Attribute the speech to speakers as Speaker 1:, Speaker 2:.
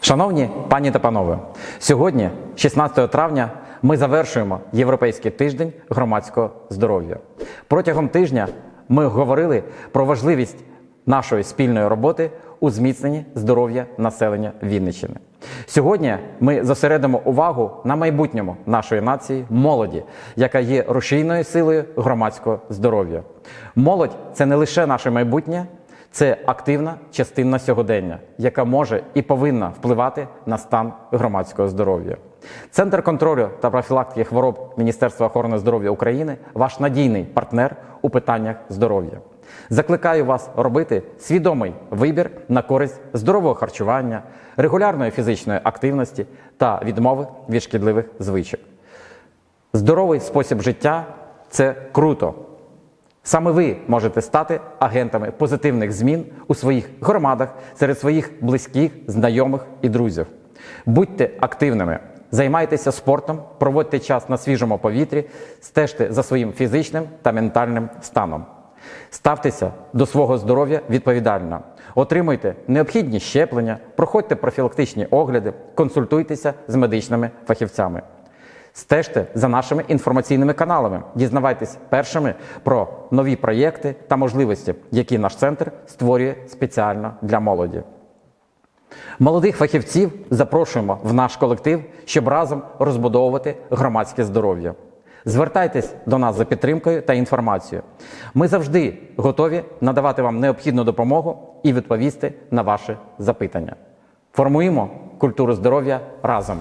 Speaker 1: Шановні пані та панове, сьогодні, 16 травня, ми завершуємо Європейський тиждень громадського здоров'я. Протягом тижня ми говорили про важливість нашої спільної роботи у зміцненні здоров'я населення Вінниччини. Сьогодні ми зосередимо увагу на майбутньому нашої нації молоді, яка є рушійною силою громадського здоров'я. Молодь це не лише наше майбутнє, це активна частина сьогодення, яка може і повинна впливати на стан громадського здоров'я. Центр контролю та профілактики хвороб Міністерства охорони здоров'я України ваш надійний партнер у питаннях здоров'я. Закликаю вас робити свідомий вибір на користь здорового харчування, регулярної фізичної активності та відмови від шкідливих звичок. Здоровий спосіб життя це круто. Саме ви можете стати агентами позитивних змін у своїх громадах серед своїх близьких, знайомих і друзів. Будьте активними, займайтеся спортом, проводьте час на свіжому повітрі, стежте за своїм фізичним та ментальним станом. Ставтеся до свого здоров'я відповідально, отримуйте необхідні щеплення, проходьте профілактичні огляди, консультуйтеся з медичними фахівцями. Стежте за нашими інформаційними каналами, дізнавайтесь першими про нові проєкти та можливості, які наш центр створює спеціально для молоді. Молодих фахівців запрошуємо в наш колектив, щоб разом розбудовувати громадське здоров'я. Звертайтесь до нас за підтримкою та інформацією. Ми завжди готові надавати вам необхідну допомогу і відповісти на ваші запитання. Формуємо культуру здоров'я разом.